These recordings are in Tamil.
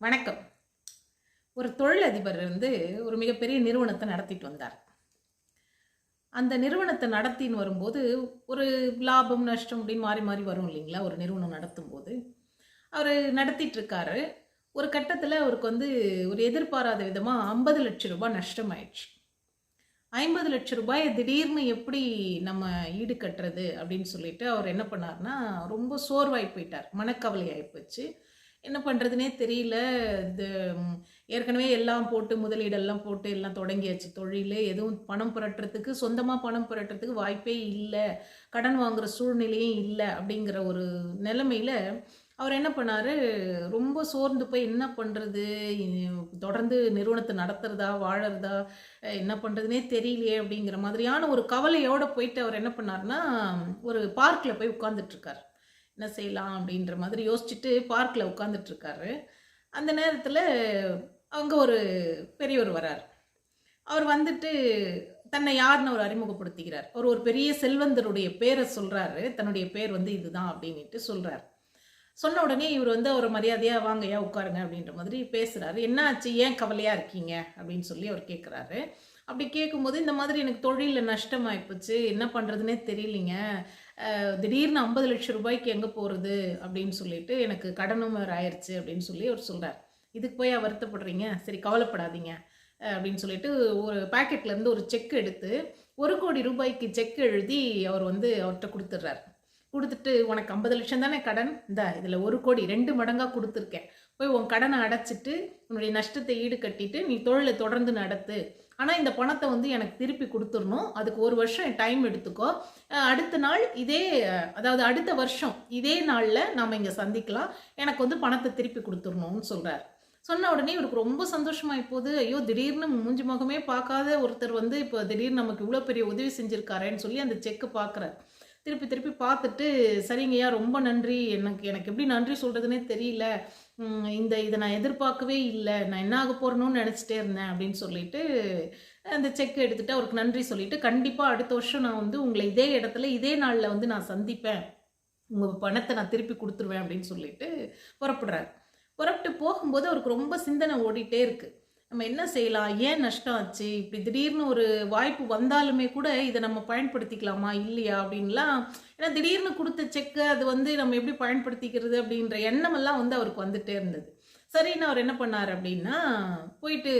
வணக்கம். ஒரு தொழிலதிபர் வந்து ஒரு மிகப்பெரிய நிறுவனத்தை நடத்திட்டு வந்தார். அந்த நிறுவனத்தை நடத்தின்னு வரும்போது ஒரு லாபம் நஷ்டம் அப்படின்னு மாறி மாறி வரும் இல்லைங்களா? ஒரு நிறுவனம் நடத்தும் போது அவர் நடத்திட்டுருக்காரு ஒரு கட்டத்தில் அவருக்கு வந்து ஒரு எதிர்பாராத விதமாக ஐம்பது லட்சம் ரூபாய் நஷ்டம் ஆயிடுச்சு ஐம்பது லட்சம் ரூபாயை திடீர்னு எப்படி நம்ம ஈடு கட்டுறது அப்படின்னு சொல்லிட்டு அவர் என்ன பண்ணார்னா ரொம்ப சோர்வாய் போயிட்டார். மனக்கவலை போச்சு. என்ன பண்ணுறதுனே தெரியல. இது ஏற்கனவே எல்லாம் போட்டு முதலீடெல்லாம் போட்டு எல்லாம் தொடங்கியாச்சு. தொழில் எதுவும் பணம் புரட்டுறதுக்கு சொந்தமாக பணம் புரட்டுறதுக்கு வாய்ப்பே இல்லை. கடன் வாங்குகிற சூழ்நிலையும் இல்லை அப்படிங்கிற ஒரு நிலைமையில் அவர் என்ன பண்ணார்? ரொம்ப சோர்ந்து போய் என்ன பண்ணுறது தொடர்ந்து நிறுவனத்தை நடத்துறதா வாழறதா என்ன பண்ணுறதுனே தெரியலையே அப்படிங்கிற மாதிரியான ஒரு கவலையோடு போயிட்டு அவர் என்ன பண்ணார்னா ஒரு பார்க்கில் போய் உட்காந்துட்ருக்கார் என்ன செய்யலாம் அப்படின்ற மாதிரி யோசிச்சுட்டு பார்க்கில் உட்காந்துட்ருக்காரு அந்த நேரத்தில் அங்கே ஒரு பெரியவர் வரார். அவர் வந்துட்டு தன்னை யாருன்னு அவர் அறிமுகப்படுத்திக்கிறார். அவர் ஒரு பெரிய செல்வந்தருடைய பேரை சொல்கிறாரு தன்னுடைய பேர் வந்து இதுதான் அப்படின்ட்டு சொல்கிறார் சொன்ன உடனே இவர் வந்து அவர் மரியாதையாக வாங்கய்யா உட்காருங்க அப்படின்ற மாதிரி பேசுகிறாரு என்ன ஆச்சு? ஏன் கவலையாக இருக்கீங்க? அப்படின்னு சொல்லி அவர் கேட்குறாரு அப்படி கேட்கும்போது இந்த மாதிரி எனக்கு தொழிலில் நஷ்டமாயிப்போச்சு. என்ன பண்ணுறதுனே தெரியலிங்க. திடீர்னு ஐம்பது லட்சம் ரூபாய்க்கு எங்கே போகிறது அப்படின்னு சொல்லிட்டு எனக்கு கடனும் ஆயிடுச்சு அப்படின்னு சொல்லி அவர் சொல்கிறார் இதுக்கு போய் வருத்தப்படுறீங்க? சரி கவலைப்படாதீங்க அப்படின்னு சொல்லிட்டு ஒரு பேக்கெட்லேருந்து ஒரு செக் எடுத்து ஒரு கோடி ரூபாய்க்கு செக் எழுதி அவர் வந்து அவர்கிட்ட கொடுத்துட்றாரு. கொடுத்துட்டு உனக்கு ஐம்பது லட்சம் தானே கடன்? இந்த இதில் ஒரு கோடி ரெண்டு மடங்காக கொடுத்துருக்கேன். போய் உன் கடனை அடைச்சிட்டு உன்னுடைய நஷ்டத்தை ஈடு கட்டிட்டு நீ தொழிலை தொடர்ந்து நடத்து. ஆனால் இந்த பணத்தை வந்து எனக்கு திருப்பி கொடுத்துடணும். அதுக்கு ஒரு வருஷம் டைம் எடுத்துக்கோ. அடுத்த நாள் இதே அதாவது அடுத்த வருஷம் இதே நாளில் நாம் இங்கே சந்திக்கலாம். எனக்கு வந்து பணத்தை திருப்பி கொடுத்துடணும்னு சொல்கிறார் சொன்ன உடனே இவருக்கு ரொம்ப சந்தோஷமா போகுது ஐயோ திடீர்னு மூஞ்சி முகமே பார்க்காத ஒருத்தர் வந்து இப்போ திடீர்னு நமக்கு இவ்வளோ பெரிய உதவி செஞ்சுருக்காரேன்னு சொல்லி அந்த செக்கு பார்க்குறேன் திருப்பி திருப்பி பார்த்துட்டு சரிங்கய்யா ரொம்ப நன்றி. எனக்கு எனக்கு எப்படி நன்றி சொல்கிறதுனே தெரியல. இந்த இதை நான் எதிர்பார்க்கவே இல்லை. நான் என்ன ஆக போகிறணும்னு நினச்சிட்டே இருந்தேன் அப்படின்னு சொல்லிட்டு அந்த செக் எடுத்துட்டு அவருக்கு நன்றி சொல்லிட்டு கண்டிப்பாக அடுத்த வருஷம் நான் வந்து உங்களை இதே இடத்துல இதே நாளில் வந்து நான் சந்திப்பேன். உங்கள் பணத்தை நான் திருப்பி கொடுத்துருவேன் அப்படின்னு சொல்லிட்டு புறப்படுறாரு. புறப்பட்டு போகும்போது அவருக்கு ரொம்ப சிந்தனை ஓடிட்டே இருக்குது நம்ம என்ன செய்யலாம்? ஏன் நஷ்டம் ஆச்சு? இப்படி திடீர்னு ஒரு வாய்ப்பு வந்தாலுமே கூட இதை நம்ம பயன்படுத்திக்கலாமா? இல்லையா? அப்படின்லாம். ஏன்னா திடீர்னு கொடுத்த செக்கு அது வந்து நம்ம எப்படி பயன்படுத்திக்கிறது அப்படின்ற எண்ணமெல்லாம் வந்து அவருக்கு வந்துட்டே இருந்தது. சரின்னு அவர் என்ன பண்ணார் அப்படின்னா போயிட்டு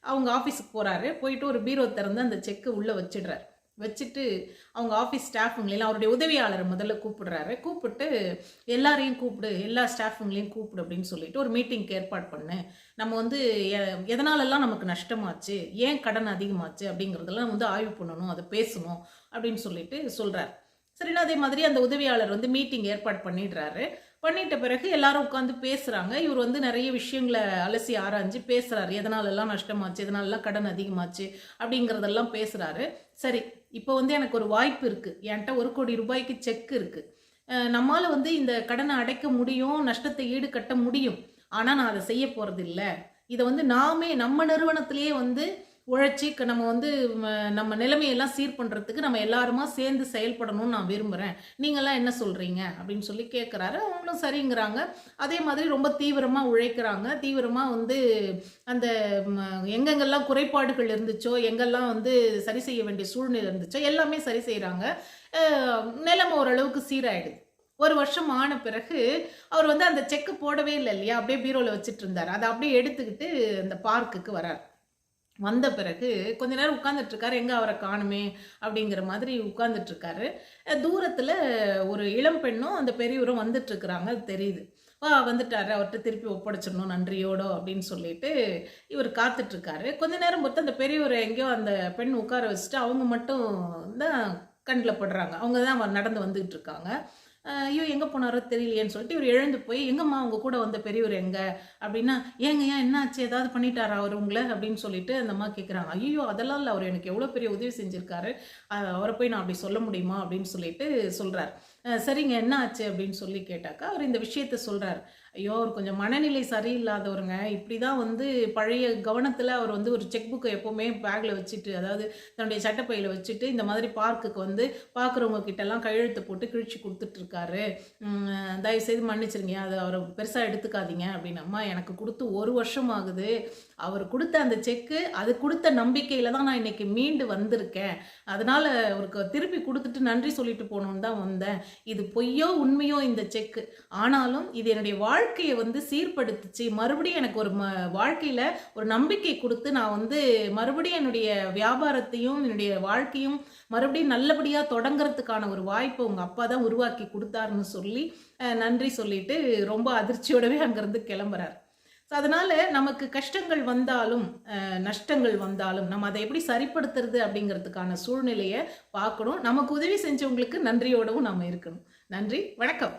அவங்க ஆஃபீஸுக்கு போகிறாரு போயிட்டு ஒரு பீரோ திறந்து அந்த செக்கு உள்ளே வச்சிடுறாரு. வச்சுட்டு அவங்க ஆஃபீஸ் ஸ்டாஃபுங்களெல்லாம் அவருடைய உதவியாளரை முதல்ல கூப்பிடுறாரு. கூப்பிட்டு எல்லாரையும் கூப்பிடு எல்லா ஸ்டாஃபுங்களையும் கூப்பிடு அப்படின்னு சொல்லிட்டு ஒரு மீட்டிங்க்கு ஏற்பாடு பண்ணு. நம்ம வந்து எ- எதனாலெல்லாம் நமக்கு நஷ்டமாச்சு? ஏன் கடன் அதிகமாச்சு? அப்படிங்கிறதெல்லாம் வந்து ஆய்வு பண்ணணும் அதை பேசணும் அப்படின்னு சொல்லிட்டு சொல்கிறார் சரினா அதே மாதிரி அந்த உதவியாளர் வந்து மீட்டிங் ஏற்பாடு பண்ணிடுறாரு. பண்ணிட்ட பிறகு எல்லாரும் உட்காந்து பேசுகிறாங்க இவர் வந்து நிறைய விஷயங்களை அலசி ஆராய்ஞ்சு பேசுகிறாரு எதனாலெல்லாம் நஷ்டமாச்சு? எதனாலெல்லாம் கடன் அதிகமாச்சு? அப்படிங்கிறதெல்லாம் பேசுகிறாரு சரி இப்போ வந்து எனக்கு ஒரு வாய்ப்பு இருக்குது என்கிட்ட ஒரு கோடி ரூபாய்க்கு செக் இருக்குது நம்மால் வந்து இந்த கடனை அடைக்க முடியும் நஷ்டத்தை ஈடு கட்ட முடியும். ஆனால் நான் அதை செய்ய போகிறது இல்லை இதை வந்து நாமே நம்ம நிறுவனத்திலேயே வந்து உழைச்சி க- நம்ம வந்து நம்ம நிலைமையெல்லாம் சீர் பண்ணுறதுக்கு நம்ம எல்லாருமா சேர்ந்து செயல்படணும்னு நான் விரும்புகிறேன் நீங்கள்லாம் என்ன சொல்கிறீங்க அப்படின்னு சொல்லி கேட்குறாரு அவங்களும் சரிங்கிறாங்க. அதே மாதிரி ரொம்ப தீவிரமாக உழைக்கிறாங்க. தீவிரமாக வந்து அந்த எங்கெங்கெல்லாம் குறைபாடுகள் இருந்துச்சோ எங்கெல்லாம் வந்து சரி செய்ய வேண்டிய சூழ்நிலை இருந்துச்சோ எல்லாமே சரி செய்கிறாங்க நிலைமை ஓரளவுக்கு சீராயிடுது. ஒரு வருஷம் ஆன பிறகு அவர் வந்து அந்த செக்கு போடவே இல்லை இல்லையா? அப்படியே பீரோவில் வச்சுட்டு இருந்தார். அதை அப்படியே எடுத்துக்கிட்டு அந்த பார்க்குக்கு வரார். வந்த பிறகு கொஞ்ச நேரம் உட்காந்துட்ருக்காரு இருக்காரு எங்க அவரை காணுமே? அப்படிங்கிற மாதிரி உட்காந்துட்ருக்காரு இருக்காரு தூரத்துல ஒரு இளம் பெண்ணும் அந்த பெரியவரும் வந்துட்டு இருக்கிறாங்க அது தெரியுது. வா வந்துட்டாரு அவர்கிட்ட திருப்பி ஒப்படைச்சிடணும் நன்றியோடோ அப்படின்னு சொல்லிட்டு இவர் காத்துட்டு இருக்காரு கொஞ்ச நேரம் பொறுத்து அந்த பெரியவரை எங்கேயோ அந்த பெண் உட்கார வச்சுட்டு அவங்க மட்டும் தான் கண்ணில் படுறாங்க. அவங்க தான் நடந்து வந்துகிட்டு இருக்காங்க ஐயோ எங்கே போனாரோ தெரியலையேன்னு சொல்லிட்டு இவர் எழுந்து போய் எங்கம்மா அவங்க கூட வந்த பெரியவர் எங்கே? அப்படின்னா ஏங்க ஏன் என்னாச்சு? ஏதாவது பண்ணிட்டாரா அவர் உங்களை? அப்படின்னு சொல்லிட்டு அந்த அம்மா கேட்குறாங்க ஐயோ அதெல்லாம் இல்லை அவர் எனக்கு எவ்வளோ பெரிய உதவி செஞ்சுருக்காரு. அவரை போய் நான் அப்படி சொல்ல முடியுமா? அப்படின்னு சொல்லிட்டு சொல்கிறார் சரிங்க என்ன ஆச்சு அப்படின்னு சொல்லி கேட்டாக்கா அவர் இந்த விஷயத்த சொல்கிறார் ஐயோ அவர் கொஞ்சம் மனநிலை சரியில்லாதவருங்க. இப்படி தான் வந்து பழைய கவனத்தில் அவர் வந்து ஒரு செக் புக்கை எப்போவுமே பேக்கில் வச்சுட்டு அதாவது தன்னுடைய சட்டப்பையில் வச்சுட்டு இந்த மாதிரி பார்க்குக்கு வந்து பார்க்குறவங்க கிட்டலாம் கையெழுத்து போட்டு கிழிச்சு கொடுத்துட்ருக்காரு தயவுசெய்து மன்னிச்சிருங்க. அதை அவரை பெருசாக எடுத்துக்காதீங்க அப்படின்னு. அம்மா எனக்கு கொடுத்து ஒரு வருஷம் ஆகுது. அவர் கொடுத்த அந்த செக்கு அது கொடுத்த நம்பிக்கையில் தான் நான் இன்னைக்கு மீண்டு வந்திருக்கேன். அதனால் அவருக்கு திருப்பி கொடுத்துட்டு நன்றி சொல்லிட்டு போகணுன்னு தான் வந்தேன். இது பொய்யோ உண்மையோ இந்த செக்கு. ஆனாலும் இது என்னுடைய வாழ்க்கையை வந்து சீர்படுத்துச்சு. மறுபடியும் எனக்கு ஒரு ம வாழ்க்கையில் ஒரு நம்பிக்கை கொடுத்து நான் வந்து மறுபடியும் என்னுடைய வியாபாரத்தையும் என்னுடைய வாழ்க்கையும் மறுபடியும் நல்லபடியாக தொடங்குறதுக்கான ஒரு வாய்ப்பை உங்கள் அப்பா தான் உருவாக்கி கொடுத்தாருன்னு சொல்லி அஹ், நன்றி சொல்லிட்டு ரொம்ப அதிர்ச்சியோடவே அங்கேருந்து கிளம்புறார். ஸோ அதனால் நமக்கு கஷ்டங்கள் வந்தாலும் அஹ், நஷ்டங்கள் வந்தாலும் நம்ம அதை எப்படி சரிப்படுத்துறது அப்படிங்கிறதுக்கான சூழ்நிலையை பார்க்கணும். நமக்கு உதவி செஞ்சவங்களுக்கு நன்றியோடவும் நம்ம இருக்கணும். நன்றி வணக்கம்.